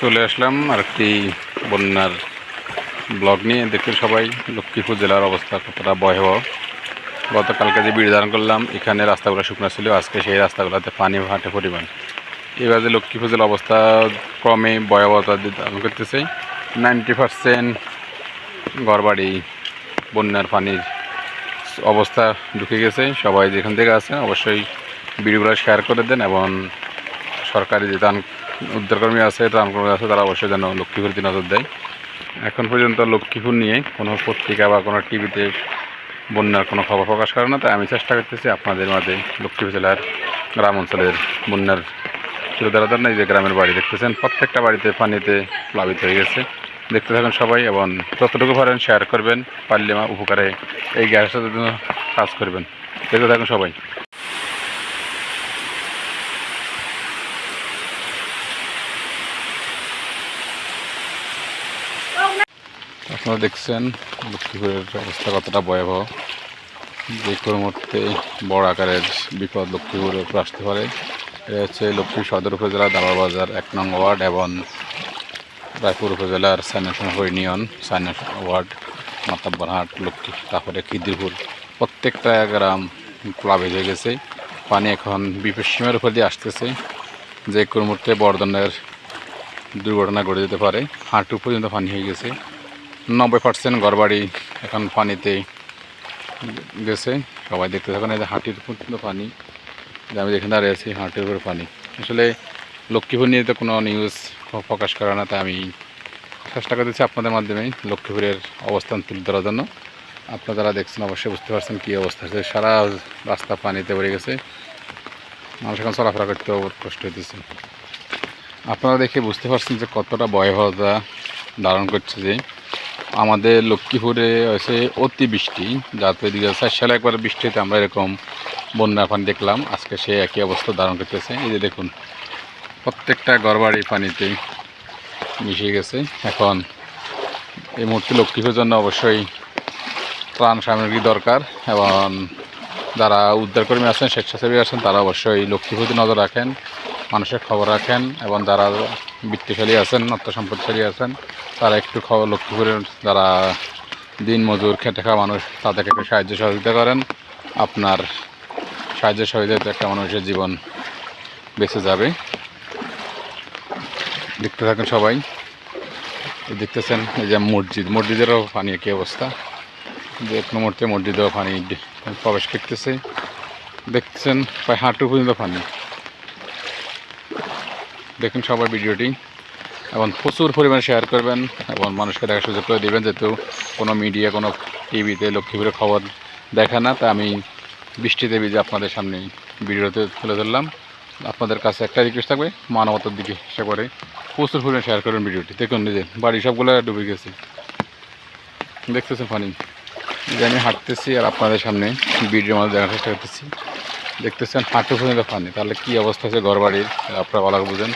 চলে আসলাম আর একটি বন্যার ব্লগ নিয়ে। দেখতে সবাই, লক্ষ্মীপুর জেলার অবস্থা কতটা ভয়াবহ। গতকালকে যে বিড়ি ধারণ করলাম, এখানে রাস্তাগুলো শুকনো ছিল, আজকে সেই রাস্তাগুলোতে পানি হাঁটে পরিমাণ। এবার যে লক্ষ্মীপুর জেলার অবস্থা, ক্রমে ভয়াবহতা ধারণ করতেছে, নাইনটি পারসেন্ট ঘরবাড়ি বন্যার পানির অবস্থা ঢুকে গেছে। সবাই যেখান থেকে আছে অবশ্যই ভিডিওগুলো শেয়ার করে দেন এবং সরকারি যে ত্রাণ উদ্ধারকর্মী আছে ত্রাণকর্মী আছে, তারা অবশ্যই যেন লক্ষ্মীপুর দিকে নজর দেয়। এখন পর্যন্ত লক্ষ্মীপুর নিয়ে কোনো পত্রিকা বা কোনো টিভিতে বন্যার কোনো খবর প্রকাশ করে না, তাই আমি চেষ্টা করতেছি আপনাদের মাঝে লক্ষ্মীপুর জেলার গ্রাম অঞ্চলের বন্যার চিরদারাদার না, এই যে গ্রামের বাড়ি দেখতেছেন, প্রত্যেকটা বাড়িতে পানিতে প্লাবিত হয়ে গেছে। দেখতে থাকেন সবাই এবং যতটুকু পারেন শেয়ার করবেন, পারলে উপকারে এই গ্যাসটার জন্য কাজ করবেন। দেখতে থাকুন সবাই। আপনারা দেখছেন লক্ষ্মীপুরের অবস্থা কতটা ভয়াবহ। যে কোনো মুহূর্তে বড় আকারের বিপদ লক্ষ্মীপুরের উপর আসতে পারে। এটা হচ্ছে লক্ষ্মী সদর উপজেলা দাবাবাজার এক নং ওয়ার্ড এবং রায়পুর উপজেলার সাইনাসন ইউনিয়ন সাইনাস ওয়ার্ড মাতাব্বরহাট, লক্ষ্মী, তারপরে খিদিরপুর। প্রত্যেকটা গ্রাম প্লাবিত হয়ে গেছে। পানি এখন বিপদসীমার উপর দিয়ে আসতেছে। যে কোনো মুহূর্তে বড় ধরনের দুর্ঘটনা ঘটে যেতে পারে। হাঁটু পর্যন্ত পানি হয়ে গেছে। নব্বই পার্সেন্ট ঘরবাড়ি এখন পানিতে গেছে। সবাই দেখতে থাকুন, এই যে হাঁটির পর্যন্ত পানি। আমি যেখানে দাঁড়িয়ে আছি, হাঁটির উপরে পানি। আসলে লক্ষ্মীপুর নিয়ে তো কোনো নিউজ প্রকাশ করা না, তাই আমি চেষ্টা করতেছি আপনাদের মাধ্যমে লক্ষ্মীপুরের অবস্থান তুলে ধরার জন্য। আপনারা দেখছেন, অবশ্যই বুঝতে পারছেন কী অবস্থা আছে। সারা রাস্তা পানিতে ভরে গেছে। মানুষ এখন চলাফেরা করতেও কষ্ট হইতেছে। আপনারা দেখে বুঝতে পারছেন যে কতটা ভয়াবহতা ধারণ করছে যে আমাদের লক্ষ্মীপুরে হয়েছে অতিবৃষ্টি যাতে দু হাজার চার সালে একবার বৃষ্টিতে আমরা এরকম বন্যা পানি দেখলাম। আজকে সে একই অবস্থা ধারণ করতেছে। এই যে দেখুন, প্রত্যেকটা ঘরবাড়ি পানিতে মিশে গেছে। এখন এই মুহূর্তে লক্ষ্মীপুরের জন্য অবশ্যই ত্রাণ সামগ্রী দরকার এবং যারা উদ্ধারকর্মী আছেন, স্বেচ্ছাসেবী আছেন, তারা অবশ্যই লক্ষ্মীপুরে নজর রাখেন। মানুষের খবর রাখেন এবং যারা বৃত্তিশালী আছেন সম্পদশালী আছেন, তারা একটু খবর লক্ষ্মীপুরের যারা দিন মজুর খেটে খাওয়া মানুষ, তাদেরকে একটু সাহায্য সহযোগিতা করেন। আপনার সাহায্য সহযোগিতা একটা মানুষের জীবন বেঁচে যাবে। দেখতে থাকেন সবাই। দেখতেছেন এই যে মসজিদ, মসজিদেরও পানি একই অবস্থা। যে কোনো মুহূর্তে মসজিদেও পানি প্রবেশ করতেছে। দেখতেছেন প্রায় হাঁটু পর্যন্ত পানি। দেখুন সবাই ভিডিওটি এবং প্রচুর পরিমাণে শেয়ার করবেন এবং মানুষকে দেখার সুযোগ করে দেবেন, যেহেতু কোনো মিডিয়া কোনো টিভিতে লক্ষ্মীপুরের খবর দেখে না, তা আমি বৃষ্টিতে যে আপনাদের সামনে ভিডিওতে তুলে ধরলাম। আপনাদের কাছে একটা রিকোয়েস্ট থাকবে, মানবতার দিকে সে করে প্রচুর পরিমাণে শেয়ার করবেন ভিডিওটি। দেখুন নিজে বাড়ি সবগুলো ডুবে গেছে। দেখতেছেন ফানি যে আমি হাঁটতেছি আর আপনাদের সামনে ভিডিওর মধ্যে দেখার চেষ্টা করতেছি। দেখতেছেন, হাঁটু পর্যন্ত পানি। তাহলে কী অবস্থা আছে ঘর বাড়ির আপনারা ভালো বুঝেন।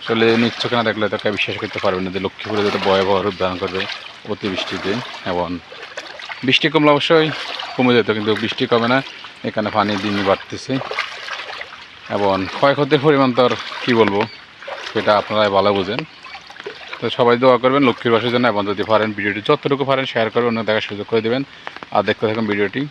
আসলে নিচ্ছ কেনা দেখলে তাকে বিশ্বাস করতে পারবেন না যে লক্ষ্মীপুরে যাতে ভয়াবহ রূপ ধারণ করবে অতিবৃষ্টিতে এবং বৃষ্টি কমলে অবশ্যই কমে যেত, কিন্তু বৃষ্টি কমে না। এখানে পানি দিনই বাড়তেছে। এবং ক্ষয়ক্ষতির পরিমাণ তো আর কী বলব, সেটা আপনারা ভালো বুঝেন। তো সবাই দোয়া করবেন লক্ষ্মীর বাসের জন্য, এবং যদি পারেন ভিডিওটি যতটুকু পারেন শেয়ার করে অন্য দেখার সুযোগ করে দেবেন। আর দেখতে থাকুন ভিডিওটি।